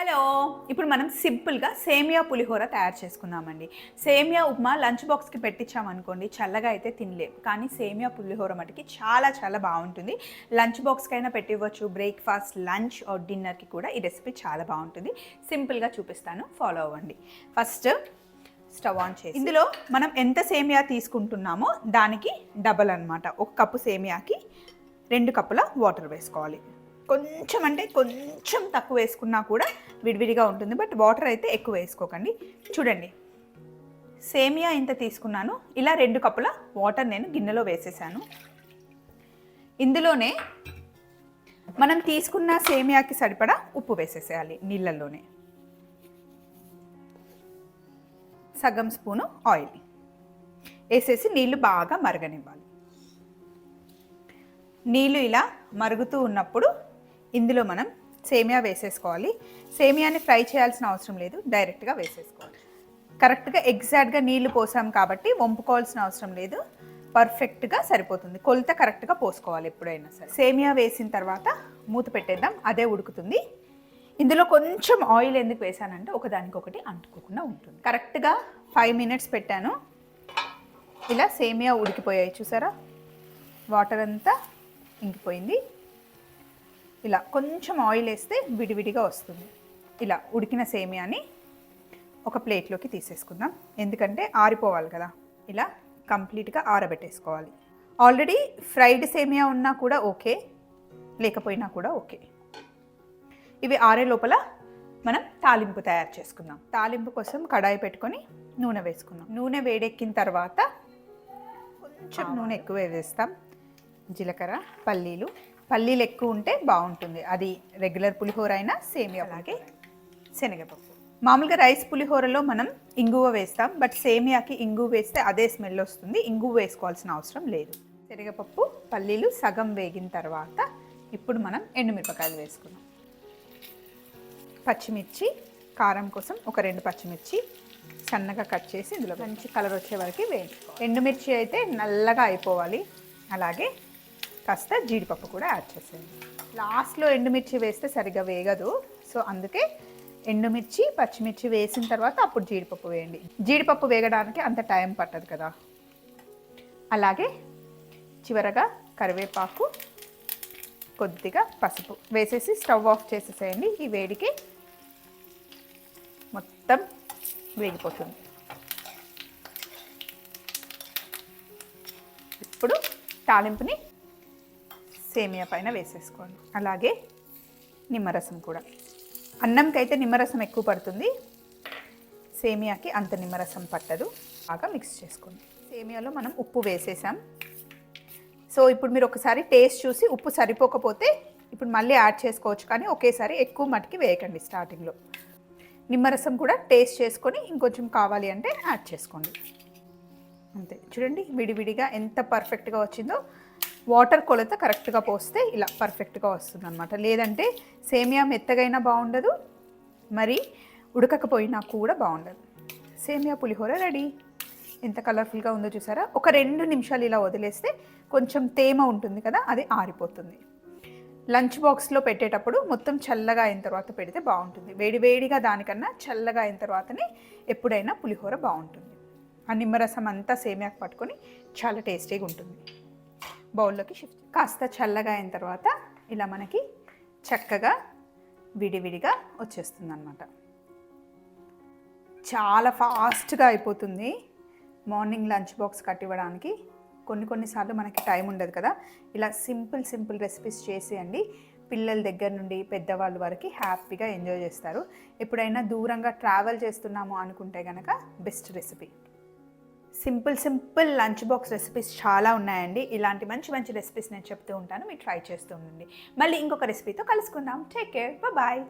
Hello. ఇప్పుడు మనం సింపుల్గా సేమియా పులిహోర తయారు చేసుకుందామండి. సేమియా ఉప్మా లంచ్ బాక్స్కి పెట్టించామనుకోండి చల్లగా అయితే తినలేం. కానీ సేమియా పులిహోర మటుకి చాలా చాలా బాగుంటుంది. లంచ్ బాక్స్కైనా పెట్టివ్వచ్చు. బ్రేక్ఫాస్ట్ లంచ్ ఆర్ డిన్నర్కి కూడా ఈ రెసిపీ చాలా బాగుంటుంది. సింపుల్గా చూపిస్తాను. ఫాలో అవ్వండి. ఫస్ట్ స్టవ్ ఆన్ చేసి ఇందులో మనం ఎంత సేమియా తీసుకుంటున్నామో దానికి డబల్ అన్నమాట. ఒక కప్పు సేమియాకి రెండు కప్పుల వాటర్ వేసుకోవాలి. కొంచెం అంటే కొంచెం తక్కువ వేసుకున్నా కూడా విడివిడిగా ఉంటుంది. బట్ వాటర్ అయితే ఎక్కువ వేసుకోకండి. చూడండి. సేమియా ఇంత తీసుకున్నాను. ఇలా రెండు కప్పుల వాటర్ నేను గిన్నెలో వేసేసాను. ఇందులోనే మనం తీసుకున్న సేమియాకి సరిపడా ఉప్పు వేసేసేయాలి నీళ్ళల్లోనే. సగం స్పూను ఆయిల్ వేసేసి నీళ్ళు బాగా మరగనివ్వాలి. నీళ్ళు ఇలా మరుగుతూ ఉన్నప్పుడు ఇందులో మనం సేమియా వేసేసుకోవాలి. సేమియాని ఫ్రై చేయాల్సిన అవసరం లేదు డైరెక్ట్గా వేసేసుకోవాలి. కరెక్ట్గా ఎగ్జాక్ట్గా నీళ్ళు పోసాం కాబట్టి వంపుకోవాల్సిన అవసరం లేదు పర్ఫెక్ట్గా సరిపోతుంది. కొలత కరెక్ట్గా పోసుకోవాలి ఎప్పుడైనా సరే. సేమియా వేసిన తర్వాత మూత పెట్టేద్దాం అదే ఉడుకుతుంది. ఇందులో కొంచెం ఆయిల్ ఎందుకు వేసానంటే ఒకదానికొకటి అంటుకోకుండా ఉంటుంది. కరెక్ట్గా ఫైవ్ మినిట్స్ పెట్టాను. ఇలా సేమియా ఉడికిపోయాయి చూసారా? వాటర్ అంతా ఇంకిపోయింది. ఇలా కొంచెం ఆయిల్ వేస్తే విడివిడిగా వస్తుంది. ఇలా ఉడికిన సేమియాని ఒక ప్లేట్లోకి తీసేసుకుందాం. ఎందుకంటే ఆరిపోవాలి కదా. ఇలా కంప్లీట్గా ఆరబెట్టేసుకోవాలి. ఆల్రెడీ ఫ్రైడ్ సేమియా ఉన్నా కూడా ఓకే. లేకపోయినా కూడా ఓకే. ఇవి ఆరే లోపల మనం తాలింపు తయారు చేసుకుందాం. తాలింపు కోసం కడాయి పెట్టుకొని నూనె వేసుకుందాం. నూనె వేడెక్కిన తర్వాత కొంచెం నూనె ఎక్కువ వేస్తాం. జీలకర్ర పల్లీలు పల్లీలు ఎక్కువ ఉంటే బాగుంటుంది. అది రెగ్యులర్ పులిహోర అయినా సేమియా అలాగే శనగపప్పు. మామూలుగా రైస్ పులిహోరలో మనం ఇంగువ వేస్తాం. బట్ సేమియాకి ఇంగువ వేస్తే అదే స్మెల్ వస్తుంది. ఇంగువ వేసుకోవాల్సిన అవసరం లేదు. శనగపప్పు పల్లీలు సగం వేగిన తర్వాత ఇప్పుడు మనం ఎండుమిరపకాయలు వేసుకున్నాం పచ్చిమిర్చి కారం కోసం ఒక రెండు పచ్చిమిర్చి సన్నగా కట్ చేసి ఇందులో మంచి కలర్ వచ్చే వరకు వేయండి ఎండుమిర్చి అయితే నల్లగా అయిపోవాలి. అలాగే కాస్త జీడిపప్పు కూడా యాడ్ చేసేయండి. లాస్ట్లో ఎండుమిర్చి వేస్తే సరిగ్గా వేగదు. సో అందుకే ఎండుమిర్చి పచ్చిమిర్చి వేసిన తర్వాత అప్పుడు జీడిపప్పు వేయండి. జీడిపప్పు వేగడానికి అంత టైం పట్టదు కదా. అలాగే చివరగా కరివేపాకు కొద్దిగా పసుపు వేసేసి స్టవ్ ఆఫ్ చేసేసేయండి. ఈ వేడికి మొత్తం వేగిపోతుంది. ఇప్పుడు తాలింపుని సేమియా పైన వేసేసుకోండి. అలాగే నిమ్మరసం కూడా. అన్నంకి అయితే నిమ్మరసం ఎక్కువ పడుతుంది. సేమియాకి అంత నిమ్మరసం పట్టదు. బాగా మిక్స్ చేసుకోండి. సేమియాలో మనం ఉప్పు వేసేసాం. సో ఇప్పుడు మీరు ఒకసారి టేస్ట్ చూసి ఉప్పు సరిపోకపోతే ఇప్పుడు మళ్ళీ యాడ్ చేసుకోవచ్చు. కానీ ఒకేసారి ఎక్కువ మటుకి వేయకండి స్టార్టింగ్లో నిమ్మరసం కూడా టేస్ట్ చేసుకొని ఇంకొంచెం కావాలి అంటే యాడ్ చేసుకోండి. అంతే. చూడండి విడివిడిగా ఎంత పర్ఫెక్ట్గా వచ్చిందో. వాటర్ కొలత కరెక్ట్గా పోస్తే ఇలా పర్ఫెక్ట్గా వస్తుంది అనమాట లేదంటే సేమియా మెత్తగైనా బాగుండదు మరి ఉడకకపోయినా కూడా బాగుండదు. సేమియా పులిహోర రెడీ. ఎంత కలర్ఫుల్గా ఉందో చూసారా? ఒక రెండు నిమిషాలు ఇలా వదిలేస్తే కొంచెం తేమ ఉంటుంది కదా అది ఆరిపోతుంది. లంచ్ బాక్స్లో పెట్టేటప్పుడు మొత్తం చల్లగా అయిన తర్వాత పెడితే బాగుంటుంది. వేడివేడిగా దానికన్నా చల్లగా అయిన తర్వాతనే ఎప్పుడైనా పులిహోర బాగుంటుంది. ఆ నిమ్మరసం అంతా సేమియాకు పట్టుకొని చాలా టేస్టీగా ఉంటుంది. బౌల్లోకి షిఫ్ట్ కాస్త చల్లగా అయిన తర్వాత ఇలా మనకి చక్కగా విడివిడిగా వచ్చేస్తుంది అనమాట చాలా ఫాస్ట్గా అయిపోతుంది మార్నింగ్ లంచ్ బాక్స్ కట్టివ్వడానికి. కొన్ని కొన్నిసార్లు మనకి టైం ఉండదు కదా. ఇలా సింపుల్ సింపుల్ రెసిపీస్ చేసేయండి. పిల్లల దగ్గర నుండి పెద్దవాళ్ళ వరకు హ్యాపీగా ఎంజాయ్ చేస్తారు. ఎప్పుడైనా దూరంగా ట్రావెల్ చేస్తున్నాము అనుకుంటే కనుక best recipe. Simple simple lunch box recipes చాలా ఉన్నాయండి. ఇలాంటి మంచి మంచి రెసిపీస్ నేను చెప్తూ ఉంటాను. మీరు ట్రై చేస్తూ ఉండండి. మళ్ళీ ఇంకొక రెసిపీతో కలుసుకుందాం. Take care. బాయ్